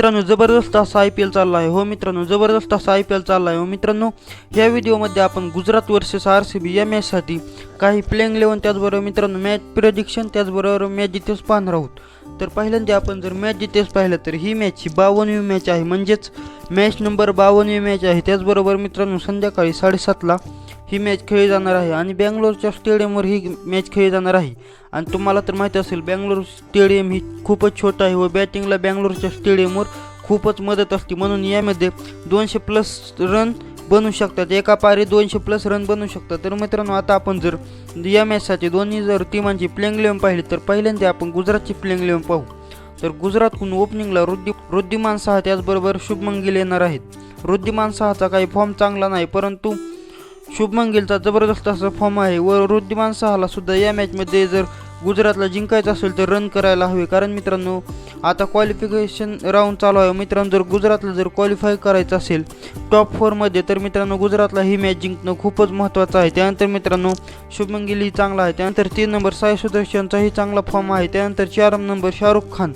मित्रांनो जबरदस्त असा आय पी एल चालला आहे हो मित्रांनो जबरदस्त असा आय पी एल चालला आहे हो मित्रांनो ह्या व्हिडिओमध्ये आपण Gujarat versus R C B या मॅचसाठी काही प्लेइंग इलेवन त्याचबरोबर मित्रांनो मॅच प्रेडिक्शन त्याचबरोबर मॅच जिथेच पाहणार आहोत. तर पहिल्यांदा आपण जर मॅच जिथेच पाहिलं तर ही मॅच ही बावनवी मॅच आहे. म्हणजेच मॅच नंबर बावनवी मॅच आहे. त्याचबरोबर मित्रांनो संध्याकाळी साडेसातला ही मॅच खेळली जाणार आहे. आणि बँगलोरच्या स्टेडियमवर ही मॅच खेळली जाणार आहे. आणि तुम्हाला तर माहिती असेल बँगलोर स्टेडियम ही खूपच छोटं आहे व बॅटिंगला बँगलोरच्या स्टेडियमवर खूपच मदत असते. म्हणून यामध्ये दोनशे प्लस रन बनू शकतात. एका पारी दोनशे प्लस रन बनू शकतात. तर मित्रांनो आता आपण जर या मॅचसाठी दोन्ही जर टीमांची प्लेइंग इलेवन पाहिली तर पहिल्यांदा आपण गुजरातची प्लेइंग इलेवन पाहू. तर गुजरातकडून ओपनिंगला रुद्दी रुद्धिमान सहा त्याचबरोबर शुभमन गिल येणार आहेत. रुद्धिमान सहाचा काही फॉर्म चांगला नाही परंतु शुभमन गिलचा जबरदस्त असा फॉर्म आहे. व रुद्धिमान सहाला सुद्धा या मॅचमध्ये जर गुजरातला जिंकायचं असेल तर रन करायला हवे. कारण मित्रांनो आता क्वालिफिकेशन राऊंड चालू आहे. मित्रांनो जर गुजरातला जर क्वालिफाय करायचं असेल टॉप फोरमध्ये तर मित्रांनो गुजरातला ही मॅच जिंकणं खूपच महत्त्वाचं आहे. त्यानंतर मित्रांनो शुभमन गिल ही चांगला आहे. त्यानंतर तीन नंबर साई सुदर्शनचाही चांगला फॉर्म आहे. त्यानंतर चार नंबर शाहरुख खान.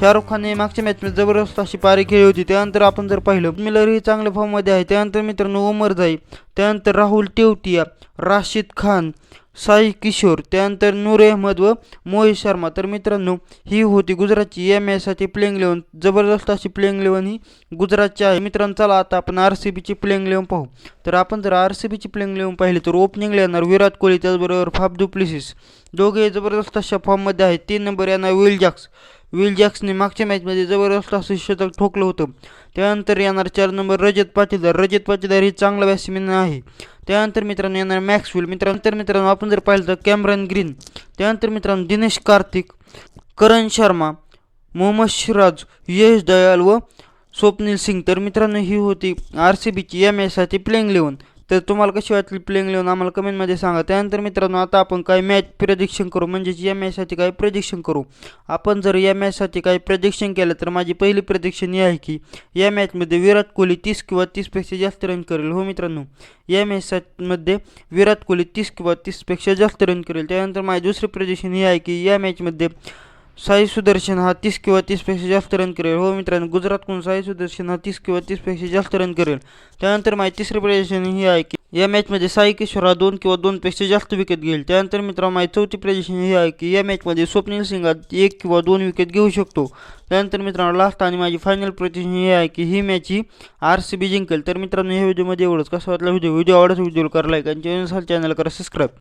शाहरुख खानने मागच्या मॅचमध्ये जबरदस्त अशी पारी खेळली होती. त्यानंतर आपण जर पाहिलं मिलर ही चांगल्या फॉर्ममध्ये आहे. त्यानंतर मित्रांनो उमर जाई त्यानंतर राहुल टेवटिया राशिद खान साई किशोर त्यानंतर नूर अहमद व मोहित शर्मा. तर मित्रांनो ही होती गुजरातची एम मॅचसाठी प्लेइंग इलेवन जबरदस्त अशी प्लेइंग इलेवन ही गुजरातची आहे. मित्रांनो चला आता आपण आर सी बीची प्लेइंग इलेवन पाहू. तर आपण जर आर सी बीची प्लेइंग इलेवन पाहिली तर ओपनिंगला येणार विराट कोहली त्याचबरोबर फाफ प्लिसिस. दोघे जबरदस्त अशा फॉर्ममध्ये आहेत. तीन नंबर येणार विल जॅक्स. विल जॅक्सने मागच्या मॅचमध्ये जबरदस्त असं शतक ठोकलं होतं. त्यानंतर येणार चार नंबर रजत पाटीदार रजत पाटीदार ही चांगला बॅट्समॅन आहे. त्यानंतर मित्रांनो येणार मॅक्सविल मित्रांतर मित्रांनो आपण जर पाहिलं तर कॅमरन ग्रीन. त्यानंतर मित्रांनो दिनेश कार्तिक करण शर्मा मोहम्मद सिराज यश दयाल व स्वप्नील सिंग. तर मित्रांनो ही होती आर सी बीची या मॅचसाठी प्लेइंग इलेवन तर तुम्हाला कशी वाटली प्लेइंग लिहून आम्हाला कमेंटमध्ये सांगा. त्यानंतर मित्रांनो आता आपण काही मॅच प्रदिक्षण करू. म्हणजेच या मॅचसाठी काही प्रदिक्षण करू. आपण जर या मॅचसाठी काही प्रदिक्षण केलं तर माझी पहिली प्रदिक्षण ही आहे की या मॅचमध्ये विराट कोहली तीस किंवा तीसपेक्षा जास्त रन करेल. हो मित्रांनो या मॅचमध्ये विराट कोहली तीस किंवा तीसपेक्षा जास्त रन करेल. त्यानंतर माझी दुसरी प्रेडिक्शन ही आहे की या मॅचमध्ये साई सुदर्शन हा तीस किंवा तीसपेक्षा जास्त रन करेल. हो मित्रांनो गुजरातकडून साई सुदर्शन हा तीस किंवा तीसपेक्षा जास्त रन करेल. त्यानंतर माझी तिसरी प्रदर्शन ही आहे की या मॅचमध्ये साई किशोर हा दोन किंवा दोनपेक्षा जास्त विकेट घेईल. त्यानंतर मित्रांनो माझी चौथी प्रदर्शन ही आहे की या मॅचमध्ये स्वप्नील सिंग हा एक किंवा दोन विकेट घेऊ शकतो. त्यानंतर मित्रांनो लास्ट आणि माझी फायनल प्रदर्शन ही आहे की ही मॅच ही आर सी बी जिंकेल. तर मित्रांनो या व्हिडिओमध्ये एवढंच. कसं वाटलं व्हिडिओ व्हिडिओ आवडत व्हिडिओ करा लाईक आणि चॅनल चॅनल करा सबस्क्राईब